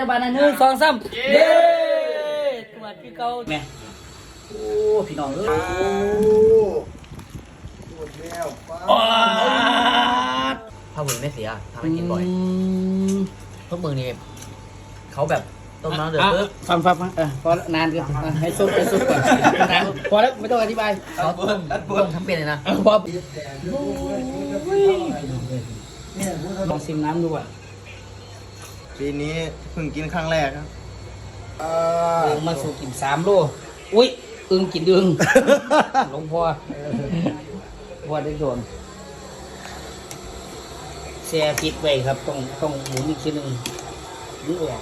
จะบานหนึ่งสองสามเย้ตรวจคือเก่าแม่โอ้พี่น้องเอ้ยปวดแล้วป้าปาดถ้ามึงไม่เสียทำให้กินบ่อยพวกมึงนี่เขาแบบต้มน้ำเดือดอะปุ๊บฟังฟังฟังเออพอนานเกินอะให้ซุปให้ซุปก่อนนานพอแล้วไม่ต้องอธิบายเขาต้มต้มทั้งเป็นเลยนะเออพอเนี่ยพูดลองชิมน้ำดูอะ ปีนี้เพิ่งกินครั้งแรกครับอ่าเอึงมาสู่กินสามโลอุ้ยอึงกินอึงหลวงพ่อพ่อได้โดนแช่พริกไว้ครับ ต้องต้องหมุนอีกทีหนึ่งหมุนออก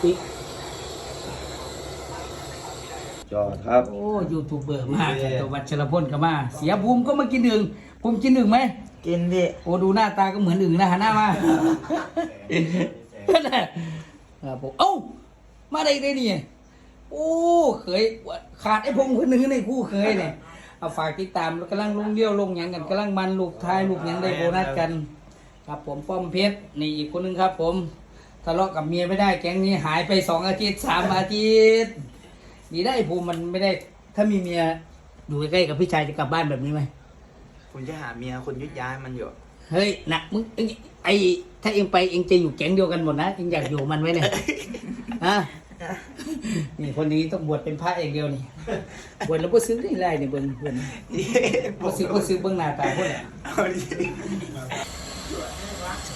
พริกจอดครับ โอ้ยูทูบเบอร์มากครับตัววัชรพลก็มา เสียภูมิก็มากินอึ่งภูมิกินอึ่งไหม กินพี่โอ้ดูหน้าตาก็เหมือนอึ่งนะหันหน้ามาครับผมเอ้ามาได้ได้นี่โอ้เคยขาดไอ้พงคนหนึ่งในคู่เคยเนี่ยเอาฝากติดตามกำลังลงเลี้ยวลงหยังกันกำลังมันลูกทายลูกหยังได้โบนัสกัน ครับผมป้อมเพชรนี่อีกคนหนึงครับ ผมทะเลาะกับเมียไม่ได้แก๊งนี้หายไปสองอาทิตย์สามอาทิตย์มีได้ภูมิมันไม่ได้ ถ้ามีเมียอยู่ใกล้ๆกับพี่ชายจะกลับบ้านแบบนี้ไหม คุณจะหาเมียคนยุดย้ายมันอยู่เฮ้ยนะมึงเอ็งไอถ้าเองไปเองจะอยู่แก๊งเดียวกันหมดนะเองอยากอยู่มันไหมเนี่ยฮะนี่คนนี้ต้องบวชเป็นพระเองเดียวนี่บวชแล้วก็ซื้อได้ไรเนี่ยเบิ้งเบิ้งก็ซื้อก็ซื้อเบิ้งหน้าตาพวกเนี่ยเอาดิ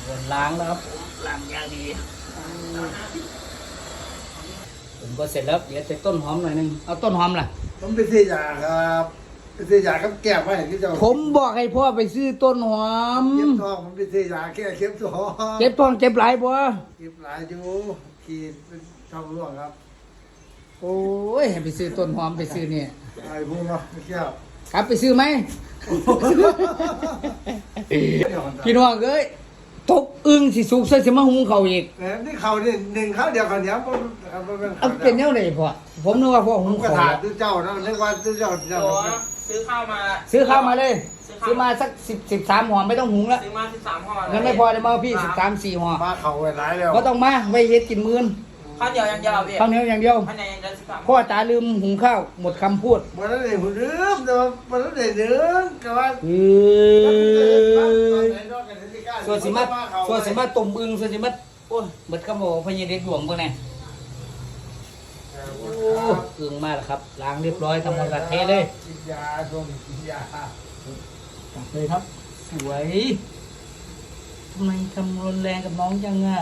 บวชล้างแล้วครับล้างอย่างดีผมก็เสร็จแล้วเดี๋ยวจะต้นหอมหน่อยหนึงเอาต้นหอมล่ะ ผมไปซื้อยาครับ ไปซื้อยาครับแก้ไว้ที่เจ้าผมบอกให้พ่อไปซื้อต้นหอมเก็บทองผมไปซื้อยาแก้เข็มทองเจ็บท้องเจ็บหลายบ่เก็บหลายอยู่ขีดเป็นทองร่วงครับ โอ้ยให้ไปซื้อต้นหอมไปซื้อเนี่ยไอ้พวกเนาะไม่เกี่ยวครับไปซื้อไหมพี่น้องเอ้ยตกอึ้งสิสุกใส่สิมาหุงเขาวอีกแต่นี่เขาเนี่ยหนึ่งเขาเดียวกันเนี้ยผมมันเป็นเอาเป็นแนวไหนพ่อผมนึกว่าพ่อผหุมงก็เขาวถามแล้วตู้เจ้านะนึกว่าตู้เจ้าเจ้า ซื้อข้าวมา ซื้อข้าวมาเลย ซื้ซื้ออข้าวมาสักสิบสิบสามห่อไม่ต้องหุงแล้วซื้อมาสิบสามห่องั้นไม่พอเลยมาพี่สิบสามสี่ห่อมาเขาไว้หลายแล้วก็ต้องมาไว้เฮ็ดกินมื้อนข้าวเดียวยังเดียวพี่ข้าวเหนียวอย่างเดียวข้าวเหนียวยังเดียวสิบสามพ่อตาลืมหุงข้าวหมดคำพูดมันนั่นเองผมลืมแต่ว่ามันนั่นเองลืมแต่ว่าเอ้ยส่วนสิมาส่วนสิมาต้มอึ้งส่วนสิมาโอ้ยหมดคำบอกพญาเด็กหลวงพวกนี้โอ้ อึ้งมาแล้วครับล้างเรียบร้อยทำความสะอาดเทเลยกินยาช่วงนี้กินยาจับเลยครับ สวยทำไมทำรุนแรงกับน้องจังอะ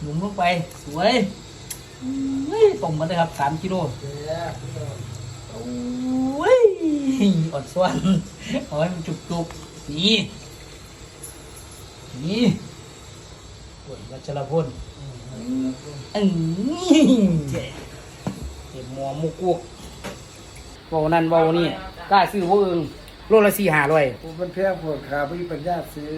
หนุ่มลงไปสวยเฮ้ยตรงมาเลยครับสามกิโลโอ้ยอ่อนส่วนเอาให้มันจุกๆนี่นี่ปวดวัชรพลอืมเห็บหมอมุกุกเบานั่นเบานี่กล้าซื้อพวกอึงโลละสี่ห้าร้อยผมเป็นแพ้ปวดขาพี่ปัญญาซื้อ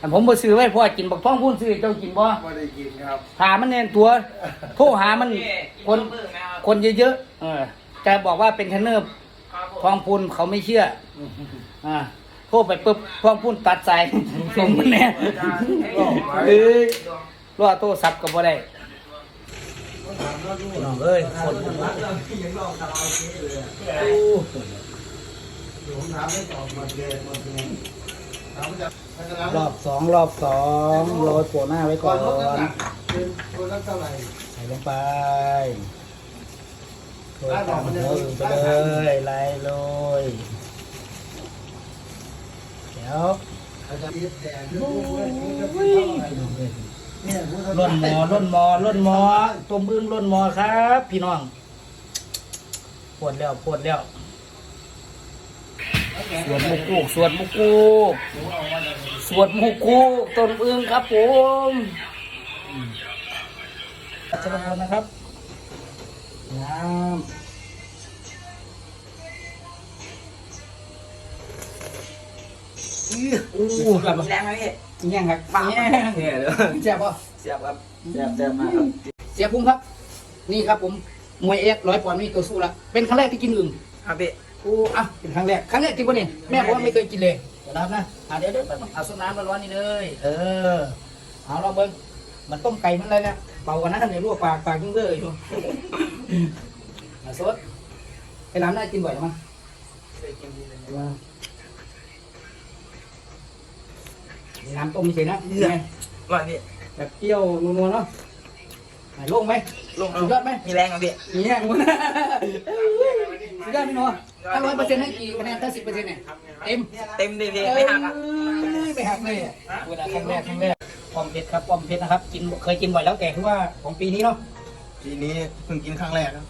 อันผมบ่ซื้อไว้เพราะว่ากินบักท้องพูนซื้อเจ้ากินบ่ไม่ได้กินครับหามันแน่นตัวโทรหามันคนคนเยอะๆเออจะบอกว่าเป็นเทรนเนอร์ทองพูนเขาไม่เชื่ออ่าโทรไปปุ๊บทองพูนตัดสายส่งมันแน่เอ้ยรอโทรศัพท์ก็บ่ได้ น้องเอ้ยคนโอ้ผมถามไม่ตอบมาเกณฑ์มาเกณฑ์ถามจะรอบสองรอบสองโรยโปะหน้าไว้ก่อนนลดน้ำหนักเป็นคนละเท่าไหร่ใส่ลงไปโรยตามหัวอื่นไปเลยไล่โรยเดี๋ยว อาจารย์เย็บแดงเนี่ยพูดล่นหมอล่นหมอล่นหมอต้มอึ้งล่นหมอครับ พี่น้องปวดแล้วปวดแล้วสวดมุกกูกสวดมุกกูกสวดมุกกูกต้มอึ้งครับผมจะลงนะครับน้ำอู้แบบแรงไหมพี่ ยังครับยังเนี่ยเดี๋ยวเจ็บป่ะเสียบครับเสียบเสียบมากครับเสียพุ่งครับ นี่ครับผมมวยเอ็กร้อยปอนด์นี่ตัวสู้ละเป็นครั้งแรกที่กินอึ่งครับพี่โอ้อะเป็นครั้งแรกครั้งแรกจริงปะเนี่ยแม่บอกว่าไม่เคยกินเลยผเดี๋ยวนะครับนะอะเดี๋ยวเดี๋ยวเอาส้มน้ำร้อนๆนี่เลย เออเอาลองเบิ้งมันต้มไก่มันอะไรเนี่ยเบากันนะในลวกปากปากยิ่งเบ้ออยู่อะสดไอ้น้ำน่ากินบ่อยมั้งว่า น้ำต้มเฉยนะนี่ไงว่าพี่แบบเปรี้ยวนัวๆเนาะไหนโล่งไหมลงสุดยอดไหมมีแรงอะพี่นี่แห้งหมดนะสุดยอดพี่หนัวถ้าร้อยเปอร์เซ็นต์ให้กี่คะแนนถ้าสิบเปอร์เซ็นต์เนี่ยเต็มเต็มดิพี่ไม่หักอะเอ้ยไม่หักเลยอะเวลาครั้งแรกครั้งแรกป้อมเพชรครับป้อมเพชรนะครับกินเคยกินบ่อยแล้วแต่คือว่าของปีนี้เนาะปีนี้เพิ่งกินครั้งแรกครับ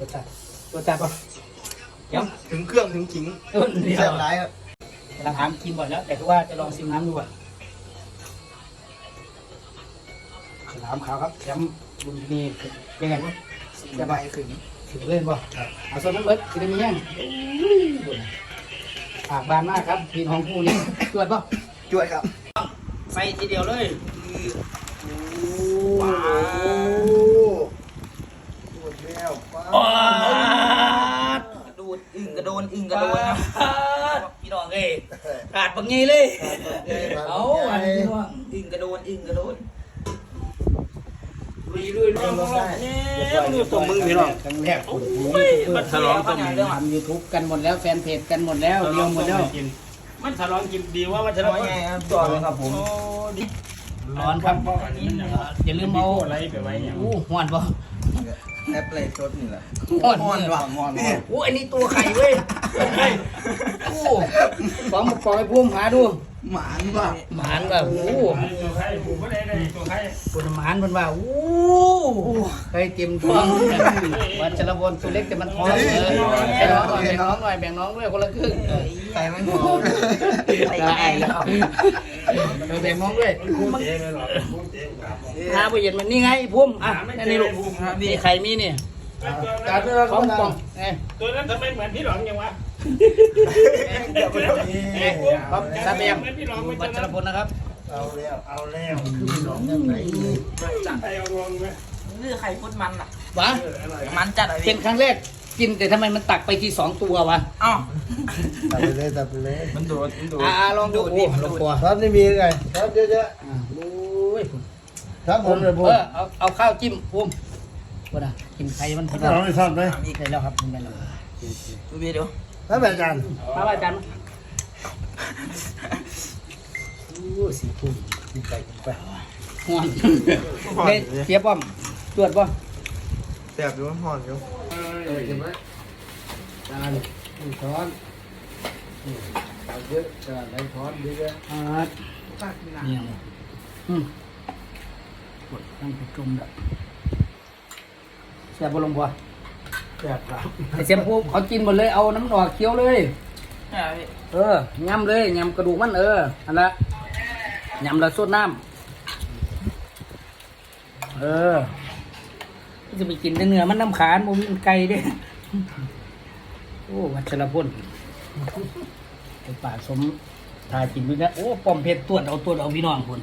รสชาติรสชาติป่ะ เดี๋ยวถึงเครื่องถึงขิงเออเดี๋ยว แซ่บร้ายครับกำลังถามกินบ่อยแล้ว แต่คือว่าจะลองชิมน้ำดูก่อนฉลามขาวครับแชมป์บุญมีเป็นไงบ้างสบายขึ้นถึงเล่นป่ะเอาส่วนน้ำเบิร์ดกินได้ไหมยังปากบานมากครับพี่น้องคู่นี้จวดป่ะช่วยครับ ใส่ทีเดียวเลยว้าวหมดแล้วว้าว นอึ่งกระโดนครับพี่น้องเอ้ยขาดบางงี้เลยเอาอันนี้พี่น้องอึ่งกระโดนอึ่งกระโดนลุยลุยลุยลุยเนี่ยมือตบมือพี่น้องครั้งแรกมันฉลองกันเรื่องทำยูทูบกันหมดแล้วแฟนเพจกันหมดแล้วเดียวหมดแล้วมันฉลองกินดีว่ามันฉลน้อองยไงครับจอดเลยครับผมร้อนครับอย่าลืมเอาอะไรไปไว้เนี่ยอู้หวานบ่ แอปเลยสดนี่แหละหวานม่อนว่ะม่อนว่ะอู้อันนี้ตัวไข่เว้ยอู้ฟองมาปล่อยพุ่มหาดูหมานว่ะหมานแบบอู้ตัวใครผูกก็ได้ได้ตัวใครคุณหมานมันว่าอู้เคยเต็มท้องวันจรบนตัวเล็กแต่มันท้องเลยแบ่งน้องหน่อยแบ่งน้องหน่อยแบ่งน้องด้วยคนละครึ่งไก่มันหอมได้แล้วแบ่งน้องด้วย หาไปเย็นมันนี่ไงพุ่มอะอันนี้ลูกนี่ไข่มีนี่การเรื่องพร้อมกล่องเอ้ยตัวนั้นทำไมเหมือนพี่หลองยังวะเดี๋ยวไปเดี๋ยวนี้เอ้ยครับซาเบียมเหมือนพี่หลองไม่วัชรพลนะครับ เอาแล้วเอาแล้วหลงยังไงจัดไปเอารวมไหมนี่ไข่พุดมันอะวะมันจัดอะไรเป็นครั้งแรกกินแต่ทำไมมันตักไปที่สองตัววะอ้าวตัดไปเลยตัดไปเลยมันโดดมันโดดอ่าลองดูโอ้ลงตัวครับนี่มีไงครับเยอะอ่าโอ้ยๆ ครับผมเลยผมเออเอาเอาข้าวจิ้มพุ่มว่านะกินไข่มันพอดีเราไม่ทอดไหมนี่ได้แล้วครับนี่ได้แล้วดูพี่ดูถ้าแบบอาจารย์มาว่าอาจารย์โอ้สีพุ่มกินไปกินไปห่อนเฮ้ยเสียป้อมตรวจป่ะแซ่บอยู่ห่อนอยู่เห็นไหมจานนี่ช้อนนี่เอาเยอะจานไหนช้อนเยอะๆอ่าเนี่ยอืม กดตั้งไปจมละแซ่บบลงบ่แบบครับไอเสียมพูเขากินหมดเลยเอาน้ำหนอกเคี้ยวเลยนี่พี่เออยำเลยยำกระดูกมันเอออันละยำแล้วสดน้ำเออจะไปกินแต่เนื้อมันน้ำขานมันไก่ด้โอ้วัชรพลไอป่าสมทากินด้วยนะโอ้ปอมเพชรตรวจเอาตรวจเอาพี่น้องคน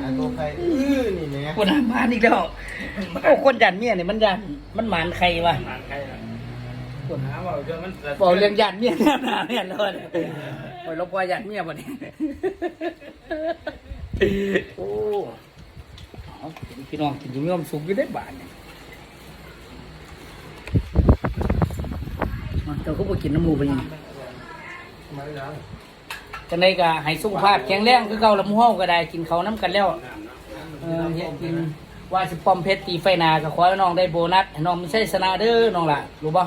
หาตัวใครอื้อนี่เนี่ยคนหามาอีกแล้วโอ้คนยันเมียเนี่ยมันยันมันหมานใครวะหานใครอะคนหาว่าเดี๋ยวมันบอกเรื่องยันเมียเนี่ยนเนี่ยเลยโอ้ยรบกวนยันเมียวันนี้โอ้เอาพี่น้องกินอยู่มีความสุขอยู่ได้บานเนี่ยเอาเจ้าก็ไปกินน้ำหมูไปยัง จังไดก็ให้สุขภาพแข็งแรงคือเก่าลำห้องก็ได้กินเขาน้ำกันแล้วเออเฮ็ดกินว่าสิป้อมเพชรตีไฟนาก็ขอให้น้องได้โบนัสให้น้องไม่ใช่สนาเด้อน้องล่ะรู้ป่ะ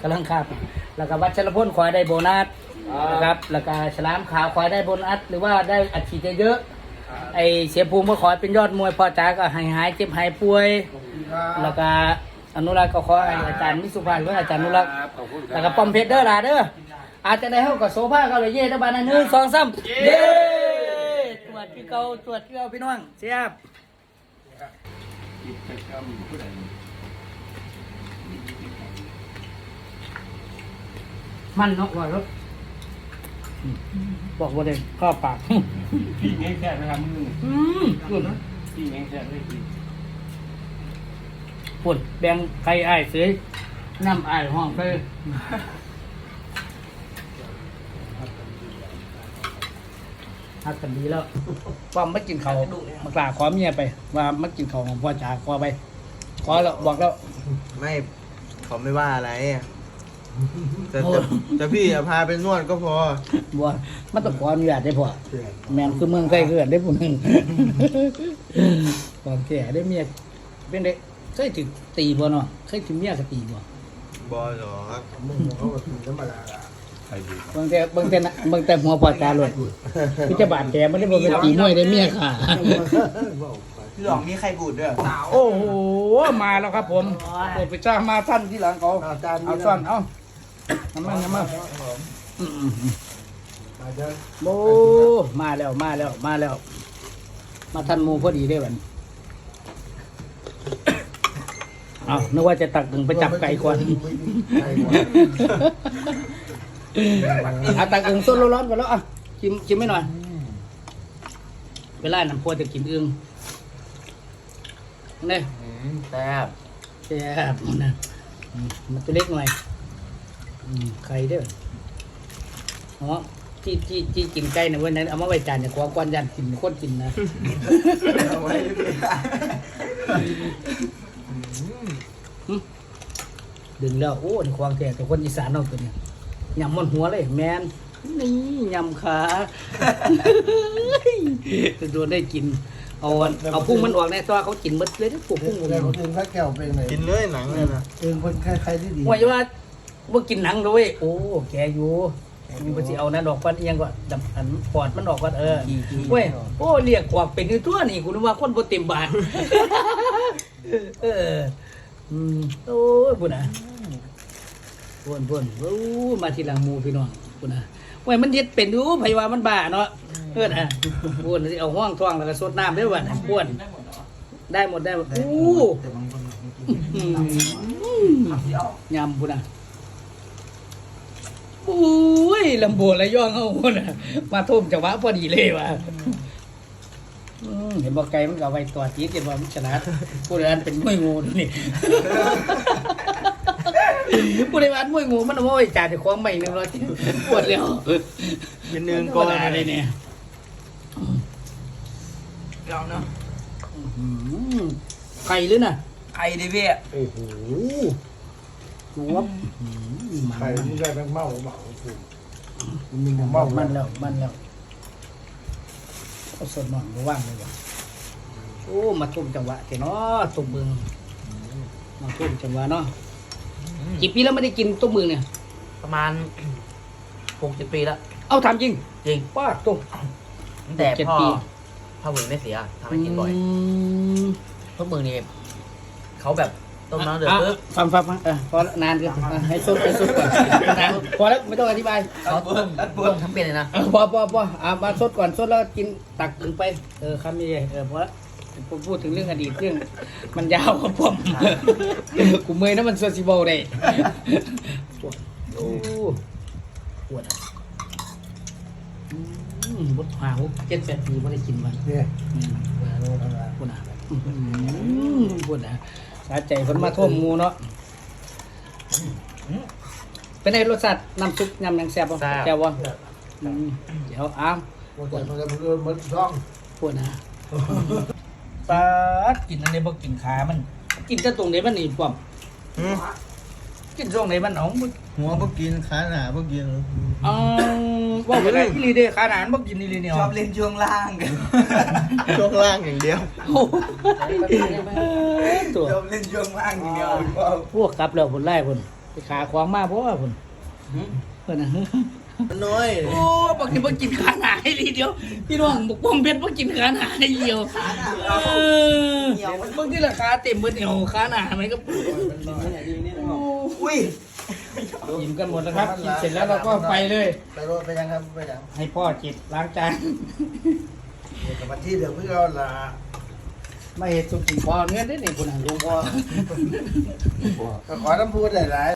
กำลังครับ แล้วก็วัชรพลขอให้ได้โบนัสนะครับ แล้วก็ฉลามขาวขอให้ได้โบนัสหรือว่าได้อัดฉีดเยอะๆไอเสียภูมิก็ขอให้เป็นยอดมวยพอจ๋าก็ให้หายเจ็บหายป่วย แล้วก็อนุรักษ์ก็ขอให้อาจารย์มิสุภาหรือว่าอาจารย์อนุรักษ์แล้วก็ป้อมเพชรเด้อล่ะเด้อ อาจจะได้เฮากับโซฟาเขาเลยเย่ตะบานหนึ่งสองสามเย้ตรวจที่เก่าตรวจที่เก่าพี่น้องเสียบมันเนาะว่ารถอืมบอกว่าเด่นข้อปากพี่แง่แซ่บนะครับมึงอืม good นะพี่แง่แซ่บเลยพี่อปวดแบงไข่ไอ้ายเสยน้ำไอ้ายห้องไป ฮักกันดีแล้วว่ามากินเขาวมากราขอเมียไป ว่ามากินเขาวของพ่อจ๋าขอไป ขอแล้วบอกแล้ว ไม่เขาไม่ว่าอะไรแต่โอ้แต่แต่พี่อย่าพาไปนวดก็พอบัวมันต้องขออนุญาตได้พอแมนคือเมืองไทยเกิดได้ผู้หนึ่งความแก่ได้เมียเป็นเด็กเคยถึงตีบ่เนาะเคยถึงเมียก็ตีบ่บอหรอกมึงเขาก็ถือธรรมดาละ เบิ่งแต่เบิ่งแต่น่ะเบิ่งแต่หัวปอดตาเลยคือจะบาดแผลไม่ได้บ่เป็นตีมวยได้เมียค่ะบอกไปพี่หลองมีใครบูดด้วยโอ้โห มาแล้วครับผมโอ้ไปจ้ามาท่านที่หลังเขาอาจารย์เอาซ่อนเอาน้ำมันน้ำมันอืมอาจารย์โอ้มาแล้วมาแล้วมาแล้ว มาทันหมูพอดีได้บัดนเอานึกว่าจะตักถึงไปจับไก่ก่อน ไก่ก่อนเอาตักอึ่งส้นร้อนๆก่อนแล้วอะชิมชิมไม่หน่อยเวลาน้ำพวจะกินอึ่งนี่แซ่บแซ่บนะอืมมันตัวเล็กหน่อยอืมไข่เด้ออ๋อที่ที่ที่กินไก่นะเว้ยนั้นเอามาไว้จานเนี่ยกลัวกวนยันกินคนกินนะเอาไว้พี่ดึงแล้วโอ้นี่ควางแท้แต่คนอีสานเอาตัวเนี้ย ยำมันหัวเลยแมนนี่ยำขาจะโดนได้กิน เอาอันเอาพุ่งมันออกในตัวเขากินหมดเลยนะพวกพุ่งมันแต่คนอื่นพระแก้วเป็นไงกินเลยหนังเลยนะเองคนใครๆที่ดีว่าจะว่าว่ากินหนังด้วยโอ้แกอยู่มีภาษีเอานั่นออกก่อนอิหยังก็ดับอันปอดมันออกก่อนเออเว้ยโอ้เรียกขวากเป็นอยู่ตัวนี่คุณว่าคนบ่เต็มบาทเอออืมโอ้ยบุญนะ บุญบุญโอ้มาทีหลังหมูพี่น้องบุญนะเว้ยมันเฮ็ดเป็นอยู่ไผว่ามันบ้าเนาะเออนะบุญสิเอาห้องท้องแล้วก็สดน้ำได้บ่นะบุญได้หมดได้หมดอู้อืมยำบุญนะโอ้ยลำบัวระย่องเอาบุญนะมาทุ่มจังหวะพอดีเลยว่ะอืมเห็นบอกไก่มันก็เอาไว้ตัวจีดเห็นว่ามันชนะผู้ใดอันเป็นมวยงูนี่ ผู้ใดว่าอันมวยงูมันเอามาไว้จ่าในความใหม่หนึ่งร้อยปวดแล้วเป็นเนืองก่อนอะไรเนี่ยเราเนาะอืมไก่หรือน่ะไอ้ดิพี่โอ้โหหัวอืมมันไข่ที่ได้แบงเมาเมาถูกมันมีมันเมามันแล้วมันแล้วเอาสดนอนบ่ว่างเลยว่ะโอ้มาทุ่มจังหวะเจ้เนาะตุ่มเบืองมาทุ่มจังหวะเนาะ กี่ปีแล้วไม่ได้กินตุ้มมือเนี่ย ประมาณหกสิบปีแล้ว เอาถามจริงจริงป้าตุ้ม ตั้งแต่เจ็ดพ่อปี พ่อมึงไม่เสียทำให้กินบ่อยมพวกมึงนี่เขาแบบต้มน้ำเดือดะปึ๊บฟังฟังฟังเออพอนานเกินอะให้ซุปให้ซุปก่อนนานพอแล้วไม่ต้องอธิบาย เขาต้มต้มทั้งเป็นเลยนะ เออพอพอพออะมาซดก่อนซดแล้วกินตักถึงไป เออคำนี้เออพอแล้ว ผมพูดถึงเรื่องอดีตเรื่องมันยาวครับผมกูเมอยนะมันโซซิเบลได้ปวดโอ้ปวดอะอืมบดหาวเจ็ดแปดปีไม่ได้กินมันเนี่ยอืมปุ่นอะอืมปุ่นอะสาใจเพิ่นมาท่วมงูเนาะเป็นไงรสชาติน้ำซุปยำยังแซ่บบ่แซ่บบ่อืมเดี๋ยวอ้ามหมดแต่มันจะมันมันร่องปุ่นอะ ปลาดกินอันนี้บ่กินขามัน กินแต่ตรงไหนมันนี่ป้อมหืมกินตรงไหนมันอ๋องบ่หัวพวกกินขาหนาพวกกินเอ้าว่าไปได้อีหลีเด้ขาหนานบ่กินอีหลีเนี่ยชอบเล่นช่วงล่างช่วงล่างอย่างเดียวโอ้ตัวชอบเล่นช่วงล่างอย่างเดียวพวกกลับแล้วพุ่นไล่พุ่นไปขาขวางมาเพราะว่าพุ่นเพิ่นน่ะ น้อยโอ้บักนี่บักกินขาหนาให้ดีเดียว พี่น้องบักป้อมเพชรบักกินขาหนาให้เดียวเออบางทีราคาเต็มเบิดเอวขาหนาไหมก็อุ้ยกินกันหมดแล้วครับกินเสร็จแล้วเราก็ไปเลย ไปรถไปยังครับไปยังให้พ่อจิตล้างจานเดี๋ยวกับวันที่เดี๋ยวเพื่อเอาละไม่เห็นสุกินพอเนื้อได้เนี่ยคุณอะหลวงพ่อขอน้ำพูดได้หลาย